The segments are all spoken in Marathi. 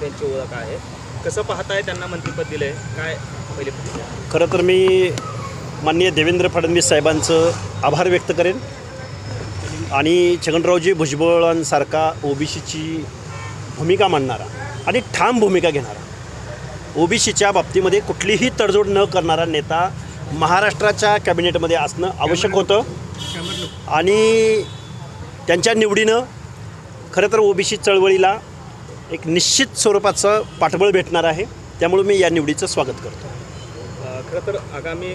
त्यांची ओळख आहे. कसं पाहताय त्यांना मंत्रिपद दिलंय? काय पहिली? खरं तर मी माननीय देवेंद्र फडणवीस साहेबांचं आभार व्यक्त करेन. आणि छगनरावजी भुजबळांसारखा ओबीसीची भूमिका मांडणारा आणि ठाम भूमिका घेणारा ओबीसीच्या बाबतीमध्ये कुठलीही तडजोड न करणारा नेता महाराष्ट्राच्या कॅबिनेटमध्ये असणं आवश्यक होतं. आणि त्यांच्या निवडीनं खरं तर ओबीसी चळवळीला एक निश्चित स्वरूपाचं पाठबळ भेटणार आहे. त्यामुळे मी या निवडीचं स्वागत करतो. खरं तर आगामी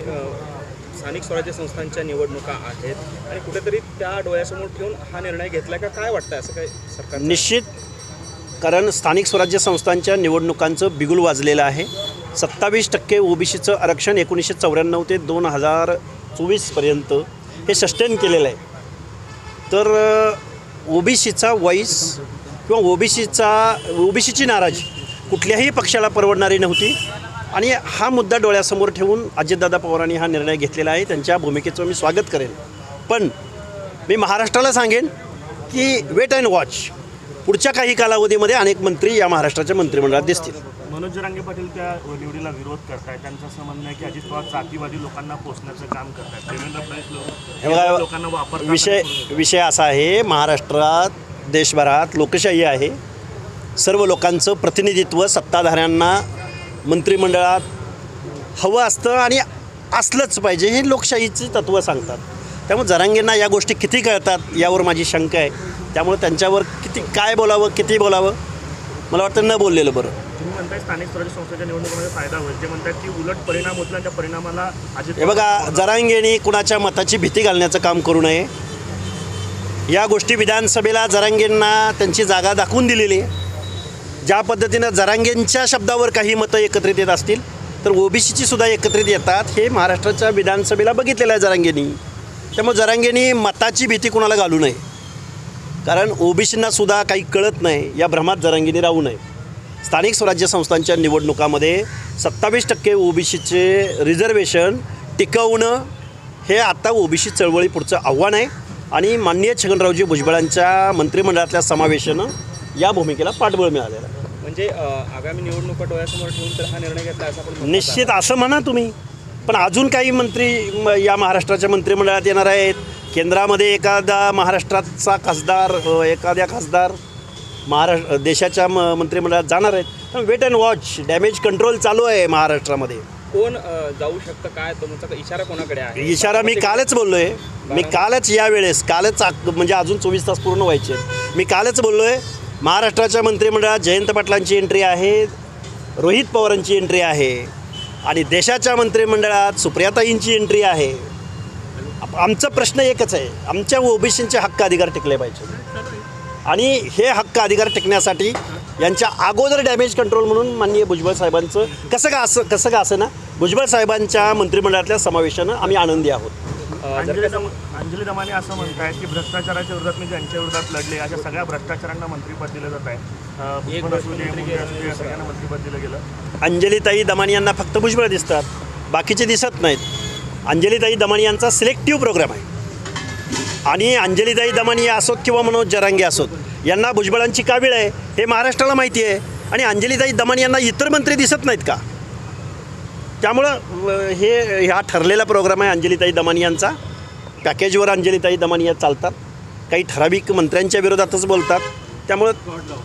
स्थानिक स्वराज्य संस्थांच्या निवडणुका आहेत आणि कुठेतरी त्या डोळ्यासमोर ठेवून हा निर्णय घेतला का? काय वाटतं असं काय सरकार निश्चित कारण स्थानिक स्वराज्य संस्थांच्या निवडणुकांचं बिगुल वाजलेलं आहे. सत्तावीस टक्के ओबीसीचं आरक्षण एकोणीसशे चौऱ्याण्णव ते दोन हजार चोवीसपर्यंत हे सस्टेन केलेलं आहे. तर ओबीसीचा वॉईस किंवा ओबीसीचा ओबीसीची नाराजी कुठल्याही पक्षाला परवडणारी नव्हती. आणि हा मुद्दा डोळ्यासमोर ठेवून अजितदादा पवारांनी हा निर्णय घेतलेला आहे. त्यांच्या भूमिकेचं मी स्वागत करेन. पण मी महाराष्ट्राला सांगेन की वेट अँड वॉच पुढच्या काही कालावधीमध्ये अनेक मंत्री या महाराष्ट्राच्या मंत्रिमंडळात दिसतील. मनोज जरांगे पाटील त्या निवडीला विरोध करतायत. त्यांचं असं म्हणणं आहे की अजित पवार जातीवादी लोकांना पोचण्याचं काम करतायत. देवेंद्र फडणवीस लोकांना वापरतात विषय विषय असा आहे महाराष्ट्रात देशभरात लोकशाही आहे. सर्व लोकांचं प्रतिनिधित्व सत्ताधाऱ्यांना मंत्रिमंडळात हवं असतं आणि असलंच पाहिजे हे लोकशाहीची तत्त्व सांगतात. त्यामुळे जरांगेंना या गोष्टी किती कळतात यावर माझी शंका आहे. त्यामुळे त्यांच्यावर किती काय बोलावं किती बोलावं मला वाटतं न बोललेलं बरं. तुम्ही म्हणताय स्थानिक स्वराज्य संस्थेच्या निवडणुकीमध्ये फायदा होईल. ते म्हणतात की उलट परिणाम होतील आणि त्या परिणामाला अजित हे बघा जरांगेनी कुणाच्या मताची भीती घालण्याचं काम करू नये. या गोष्टी विधानसभेला जरांगेंना त्यांची जागा दाखवून दिलेली आहे. ज्या पद्धतीनं जरांगेंच्या शब्दावर काही मतं एकत्रित येत असतील तर ओबीसीची सुद्धा एकत्रित येतात हे महाराष्ट्राच्या विधानसभेला बघितलेलं आहे जरांगेंनी. त्यामुळे जरांगेंनी मताची भीती कुणाला घालू नये. कारण ओबीसींना सुद्धा काही कळत नाही या भ्रमात जरांगीने राहू नये. स्थानिक स्वराज्य संस्थांच्या निवडणुकामध्ये सत्तावीस टक्के ओबीसीचे रिझर्वेशन टिकवणं हे आत्ता ओबीसी चळवळी पुढचं आव्हान आहे. आणि माननीय छगनरावजी भुजबळांच्या मंत्रिमंडळातल्या समावेशानं या भूमिकेला पाठबळ मिळालेलं आहे. म्हणजे आगामी निवडणुका डोळ्यासमोर ठेवून तर हा निर्णय घेतला असं आपण म्हणतो निश्चित असं म्हणा तुम्ही. पण अजून काही मंत्री म, या महाराष्ट्राच्या मंत्रिमंडळात येणार आहेत. केंद्रामध्ये एखादा महाराष्ट्राचा खासदार अ, एखाद्या खासदार महाराष्ट्र देशाच्या म मंत्रिमंडळात जाणार आहेत. Wait and watch damage control चालू आहे महाराष्ट्रामध्ये. कोण जाऊ शकतं? काय तुमचा इशारा कोणाकडे आहे? इशारा मी कालच बोललो आहे मी कालच यावेळेस कालच म्हणजे अजून चोवीस तास पूर्ण व्हायचे. मी कालच बोललो आहे महाराष्ट्राच्या मंत्रिमंडळात जयंत पाटलांची एंट्री आहे रोहित पवारांची एंट्री आहे आणि देशाच्या मंत्रिमंडळात सुप्रियाताईंची एंट्री आहे. आमचा प्रश्न एकच आहे आमच्या ओबीसींचे हक्क अधिकार टिकले पाहिजे. आणि हे हक्क अधिकार टिकण्यासाठी यांच्या अगोदर डॅमेज कंट्रोल म्हणून माननीय भुजबळ साहेबांचं कसं का असं कसं का असं ना? भुजबळ साहेबांच्या मंत्रिमंडळातल्या समावेशानं आम्ही आनंदी आहोत. अंजली दम अंजली दमाने असं म्हणतायत की भ्रष्टाचाराच्या विरोधात मी ज्यांच्या विरोधात लढले अशा सगळ्या भ्रष्टाचारांना मंत्रिपद दिलं जात आहे. अं, पुष्पा असू दे, मुंडे असू दे, या सगळ्यांना मंत्रिपद दिलं गेलं. अंजलीताई दमानी यांना फक्त भुजबळ दिसतात बाकीचे दिसत नाहीत. अंजलीताई दमानी यांचा सिलेक्टिव्ह प्रोग्राम आहे. आणि अंजलीताई दमानी असोत किंवा मनोज जरांगे असोत यांना भुजबळांची का वेळ आहे हे महाराष्ट्राला माहिती आहे. आणि अंजलीताई दमानी यांना इतर मंत्री दिसत नाहीत का? त्यामुळं हे ह्या ठरलेला प्रोग्राम आहे अंजलीताई दमानी यांचा. पॅकेजवर अंजलीताई दमानी या चालतात. काही ठराविक मंत्र्यांच्या विरोधातच बोलतात. त्यामुळं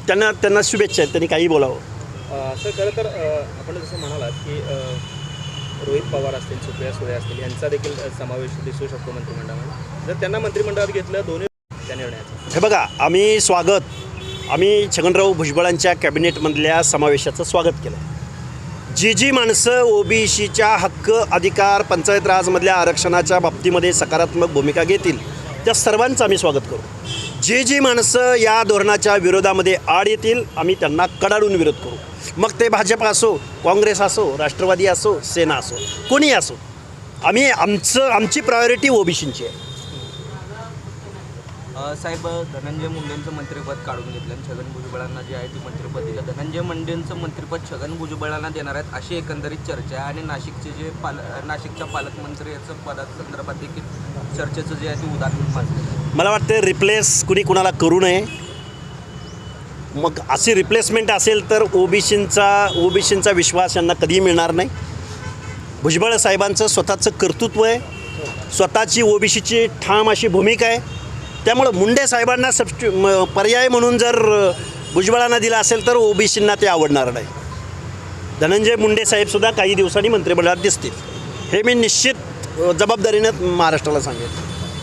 त्यांना त्यांना शुभेच्छा आहेत. त्यांनी काही बोलावं. सर खरं तर आपण जसं म्हणालात की रोहित पवार असतील सुप्रिया सुळे असतील यांचा देखील समावेश दिसू शकतो मंत्रिमंडळामध्ये. जर त्यांना मंत्रिमंडळात घेतलं दोन्ही त्या निर्णयाचं. हे बघा आम्ही स्वागत आम्ही छगनराव भुजबळांच्या कॅबिनेटमधल्या समावेशाचं स्वागत केलं जी जी माणसं ओबीसीच्या हक्क अधिकार पंचायत राजमधल्या आरक्षणाच्या बाबतीमध्ये सकारात्मक भूमिका घेतील. त्या सर्वांचं आम्ही स्वागत करू. जे जी माणसं या धोरणाच्या विरोधामध्ये आड येतील आम्ही त्यांना कडाडून विरोध करू. मग ते भाजप असो काँग्रेस असो राष्ट्रवादी असो सेना असो कोणी असो आम्ही आमचं आमची प्रायोरिटी ओबीसींची आहे. साहेब धनंजय मुंडेंचं मंत्रिपद काढून घेतलं आणि छगन भुजबळांना जे आहे ते मंत्रिपद दिलं. धनंजय मुंडेंचं मंत्रिपद छगन भुजबळांना देणार आहेत अशी एकंदरीत चर्चा आहे आणि नाशिकचे जे पाल नाशिकच्या पालकमंत्री याचं पदासंदर्भात देखील चर्चेचं जे आहे ते उदाहरण मानलं मला वाटतं रिप्लेस कुणी कुणाला करू नये. मग अशी रिप्लेसमेंट असेल तर ओबीसींचा ओबीसींचा विश्वास यांना कधीही मिळणार नाही. भुजबळ साहेबांचं स्वतःचं कर्तृत्व आहे. स्वतःची ओबीसीची ठाम अशी भूमिका आहे. त्यामुळं मुंडे साहेबांना सबस्टि पर्याय म्हणून जर भुजबळांना दिला असेल तर ओबीसींना ते आवडणार नाही. धनंजय मुंडे साहेबसुद्धा काही दिवसांनी मंत्रिमंडळात दिसतील. हे मी निश्चित जबाबदारीनं महाराष्ट्राला सांगेन.